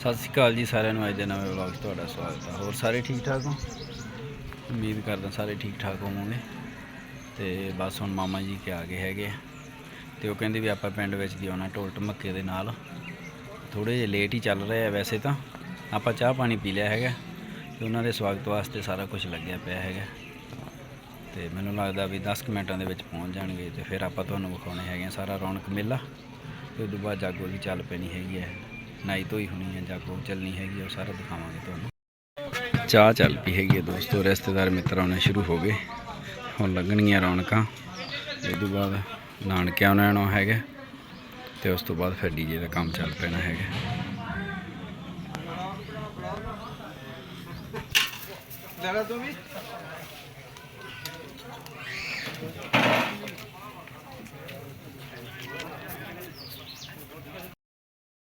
ਸਤਿ ਸ਼੍ਰੀ ਅਕਾਲ ਜੀ ਸਾਰਿਆਂ ਨੂੰ, ਅੱਜ ਦੇ ਨਵੇਂ ਵਲੌਗ 'ਚ ਤੁਹਾਡਾ ਸਵਾਗਤ ਹੈ ਹੋਰ ਸਾਰੇ ਠੀਕ ਠਾਕ ਹੋ? ਉਮੀਦ ਕਰਦਾ ਸਾਰੇ ਠੀਕ ਠਾਕ ਹੋਵੋਗੇ। ਤੇ ਬਸ ਹੁਣ ਮਾਮਾ ਜੀ ਕੇ ਆ ਗਏ ਹੈਗੇ ਆ। ਤੇ ਉਹ ਕਹਿੰਦੇ ਵੀ ਆਪਾਂ ਪਿੰਡ ਵਿੱਚ ਦੀ ਆਉਣਾ, ਢੋਲ ਢਮੱਕੇ ਦੇ ਨਾਲ। ਥੋੜੇ ਜਿਹਾ ਲੇਟ ਹੀ ਚੱਲ ਰਿਹਾ ਹੈ ਵੈਸੇ ਤਾਂ। ਆਪਾਂ ਚਾਹ ਪਾਣੀ ਪੀ ਲਿਆ ਹੈਗਾ। ਤੇ ਉਹਨਾਂ ਦੇ ਸਵਾਗਤ ਵਾਸਤੇ ਸਾਰਾ ਕੁਝ ਲੱਗਿਆ ਪਿਆ ਹੈਗਾ। ਤੇ ਮੈਨੂੰ ਲੱਗਦਾ ਵੀ 10 ਕੁ ਮਿੰਟਾਂ ਦੇ ਵਿੱਚ ਪਹੁੰਚ ਜਾਣਗੇ ਤੇ ਫਿਰ ਆਪਾਂ ਤੁਹਾਨੂੰ ਵਿਖਾਉਣੇ ਹੈਗੇ ਆ ਸਾਰਾ ਰੌਣਕ ਮੇਲਾ। ਤੇ ਉਦੋਂ ਬਾਅਦ ਜਾਗੋ ਵੀ ਚੱਲ ਪੈਣੀ ਹੈਗੀ ਹੈ। ਨਾਈ ਧੋਈ ਹੋਣੀ ਹੈ ਜਾਂ ਕੋਈ ਚੱਲਣੀ ਹੈਗੀ ਹੈ ਉਹ ਸਾਰਾ ਦਿਖਾਵਾਂਗੇ ਤੁਹਾਨੂੰ। ਚਾਹ ਚੱਲ ਪਈ ਹੈਗੀ ਹੈ ਦੋਸਤੋ, ਰਿਸ਼ਤੇਦਾਰ ਮਿੱਤਰ ਆਉਣੇ ਸ਼ੁਰੂ ਹੋ ਗਏ। ਹੁਣ ਲੱਗਣਗੀਆਂ ਰੌਣਕਾਂ ਇਹ ਤੋਂ ਬਾਅਦ ਨਾਨਕਿਆਂ ਨੂੰ ਆਉਣਾ ਹੈਗਾ, ਤੇ ਉਸ ਤੋਂ ਬਾਅਦ ਫਿਰ ਡੀਜੇ ਦਾ ਕੰਮ ਚੱਲ ਪੈਣਾ ਹੈਗਾ। ਲੈਣਾ ਤੂੰ ਵੀ?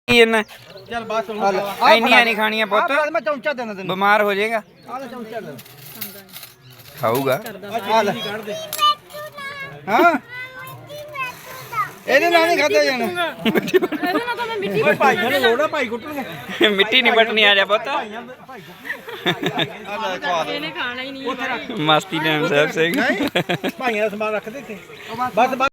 ਇਹਨਾਂ? ਚੱਲ ਬਸ ਹੁਣ ਇੰਨੀਆਂ ਨਹੀਂ ਖਾਣੀਆਂ ਪੁੱਤ। ਮੈਂ ਚਮਚਾ ਦੇਣਾ ਤੈਨੂੰ। ਬਿਮਾਰ ਹੋ ਜਾਏਗਾ। ਆ ਲੈ ਚਮਚਾ ਲੈ ਖਾਊਗਾ। ਆ ਲੈ। ਹਾਂ? ਇਹਦੇ ਨਾਲ ਨਹੀਂ ਖਾਦਾ ਜਾਣਾ। ਓਏ ਭਾਈ ਨੂੰ ਲੋੜਾ ਭਾਈ ਕੁੱਟਣਗੇ ਮਿੱਟੀ ਨਹੀਂ ਬਟਣੀ ਆ ਜਾ ਪੁੱਤ। ਆ ਲੈ ਖਵਾ ਦੇ। ਇਹਨੇ ਖਾਣਾ ਹੀ ਨਹੀਂ। ਮਸਤੀ ਨਾਮ ਸਾਹਿਬ ਸਿੰਘ। ਭਾਈਆਂ ਦਾ ਸਮਾਨ ਰੱਖ ਦੇ ਇੱਥੇ। ਬਸ।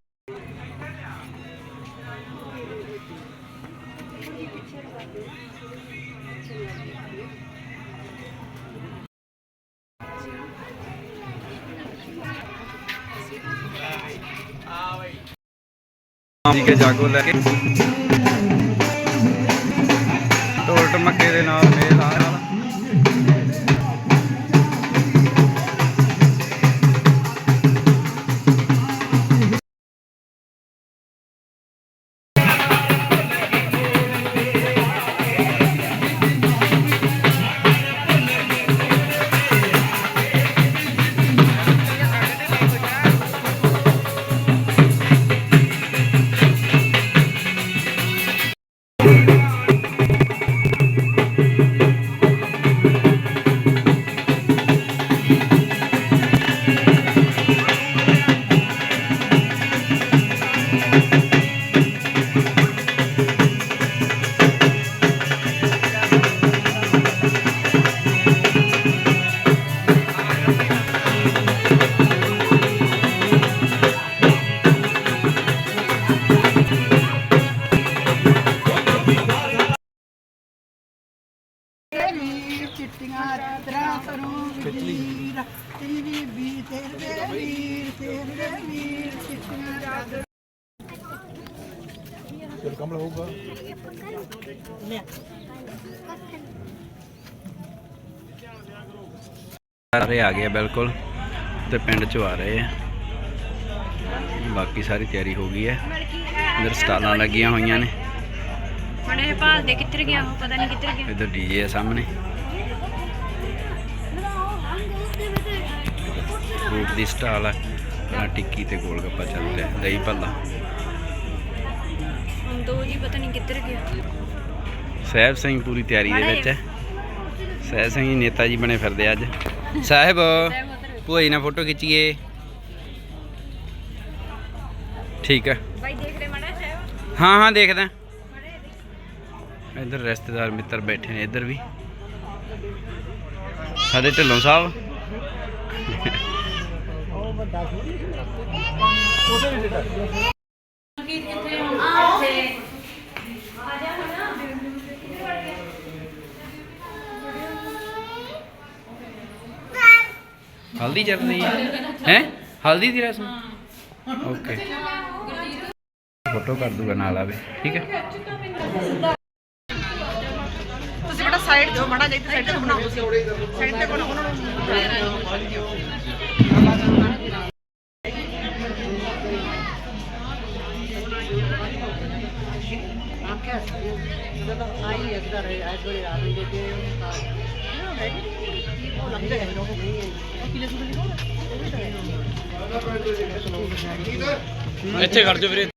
ਬਸ ਠੀਕ ਜਾਗੋ ਲੈ ਕੇ। ਢੋਲ ਟਮੱਕੇ ਦੇ ਨਾਲ। ਵੀਰ ਚਿੱਟੀਆਂ ਰਾਤਰਾਂ ਕਰੂੰ ਵੀਰ ਤੇਰੀ ਵੀ ਤੇਰੇ ਵੀਰ ਤੇਰੇ ਵੀਰ ਚਿੱਟੀਆਂ ਰਾਤਰਾਂ ਸਾਰੇ ਆ ਗਏ ਆ ਬਿਲਕੁਲ ਤੇ ਪਿੰਡ ਚ ਆ ਰਹੇ ਆ। ਬਾਕੀ ਸਾਰੀ ਤਿਆਰੀ ਹੋ ਗਈ ਹੈ। ਇਧਰ ਸਟਾਲਾਂ ਲੱਗੀਆਂ ਹੋਈਆਂ ਨੇ। ਮਣੇ ਭਾਲ ਦੇ ਕਿੱਧਰ ਗਿਆ ਉਹ ਪਤਾ ਨਹੀਂ ਕਿੱਧਰ ਗਿਆ। ਇਧਰ ਡੀਜੇ ਆ ਸਾਹਮਣੇ। ਫਰੂਟ ਦੀ ਸਟਾਲ ਆ ਟਿੱਕੀ ਤੇ ਗੋਲ ਗੱਪਾ ਚੱਲ ਰਿਹਾ ਦਹੀਂ ਭੱਲਾ। ਦੋ ਜੀ ਪਤਾ ਨਹੀਂ ਕਿੱਧਰ ਗਿਆ। ਸਾਹਿਬ ਸਿੰਘ ਪੂਰੀ ਤਿਆਰੀ ਦੇ ਵਿੱਚ ਹੈ। ਸਾਹਿਬ ਸਿੰਘ ਜੀ ਨੇਤਾ ਜੀ ਬਣੇ ਫਿਰਦੇ ਅੱਜ। ਸਾਹਿਬ ਜੀ ਨਾਲ ਫੋਟੋ ਖਿੱਚੀਏ। ਠੀਕ ਹੈ ਬਾਈ ਦੇਖ ਲੈ ਮੜਾ ਸਾਹਿਬ ਹਾਂ ਹਾਂ ਦੇਖਦਾ ਇੱਧਰ ਰਿਸ਼ਤੇਦਾਰ ਮਿੱਤਰ ਬੈਠੇ ਨੇ, ਇੱਧਰ ਵੀ। ਸਾਡੇ ਢਿੱਲੋਂ ਸਾਹਿਬ। ਹਲਦੀ ਚੱਲ ਰਹੀ ਹੈ? ਹੈ ਹਲਦੀ ਦੀ ਰਸਮ? ਓਕੇ। ਫੋਟੋ ਕਰ ਦੂਗਾ ਨਾਲ ਆਵੇ, ਠੀਕ ਹੈ ਸਾਈਡ ਦਿਓ ਮੜਾ ਜਿਹਾ ਸਾਈਡ ਤੇ ਬਣਾਓ ਤੁਸੀਂ। ਸਾਈਡ ਤੇ ਬਣਾਓ ਉਹਨਾਂ ਨੂੰ ਇੱਥੇ ਖੜ ਜਾ ਵੀਰੇ।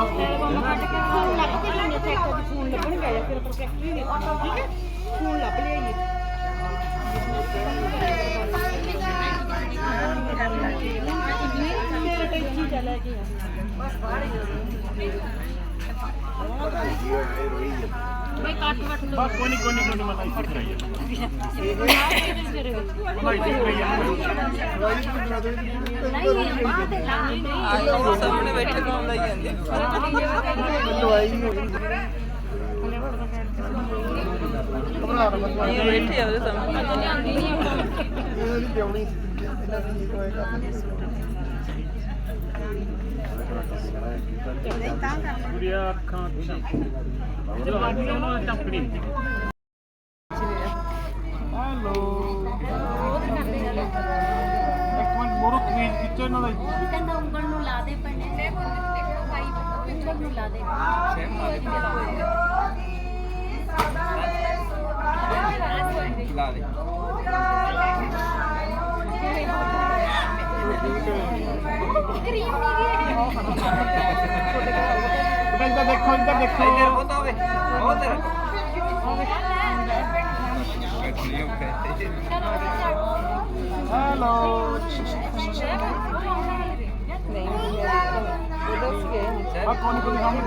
ਫੋਨ ਲੱਭ ਲਿਆਈਏ। ਬਈ ਕੱਟ ਵੱਟ ਦੋ ਕੋਈ ਨਹੀਂ ਕੋਈ ਨਹੀਂ ਕੋਈ ਨਹੀਂ ਮੈਂ ਲਾਈਫ ਕਰਾਈ ਨਹੀਂ ਬਾਹਰ ਦੇ ਲਾ ਨਹੀਂ ਸਾਹਮਣੇ ਬੈਠੇ ਕੌਣ ਲਈ ਜਾਂਦੇ ਇਹ ਬੈਠੇ ਆ ਉਹਦੇ ਸਾਹਮਣੇ ਪੂਰੀਆਂ ਅੱਖਾਂ ਅੱਛਾ ਜਦੋਂ ਅੱਜ ਉਹਨਾਂ ਟੱਪੜੀ ਹੈਲੋ ਇੱਕ ਮਿੰਟ ਮੋਰੋ ਕਵੀਨ ਕਿਚਨ ਇਹਨਾਂ ਦਾ ਕਹਿੰਦਾ ਉਂਗਲ ਨੂੰ ਲਾ ਦੇ ਪੰਨੇ ਦੇਖੋ ਭਾਈ ਉਂਗਲ ਨੂੰ ਲਾ ਦੇ ਲਾ ਦੇ ਇੱਧਰ ਦੇਖੋ ਇੱਧਰ ਦੇਖੋ ਉਹ ਤਾਂ ਹੋਵੇ ਉਹ ਤੇਰਾ ਹੈਲੋ ਨਹੀਂ ਉਹ ਦੱਸ ਗਏ ਆ ਕੌਣ ਕੋਈ ਸਾਹਮਣੇ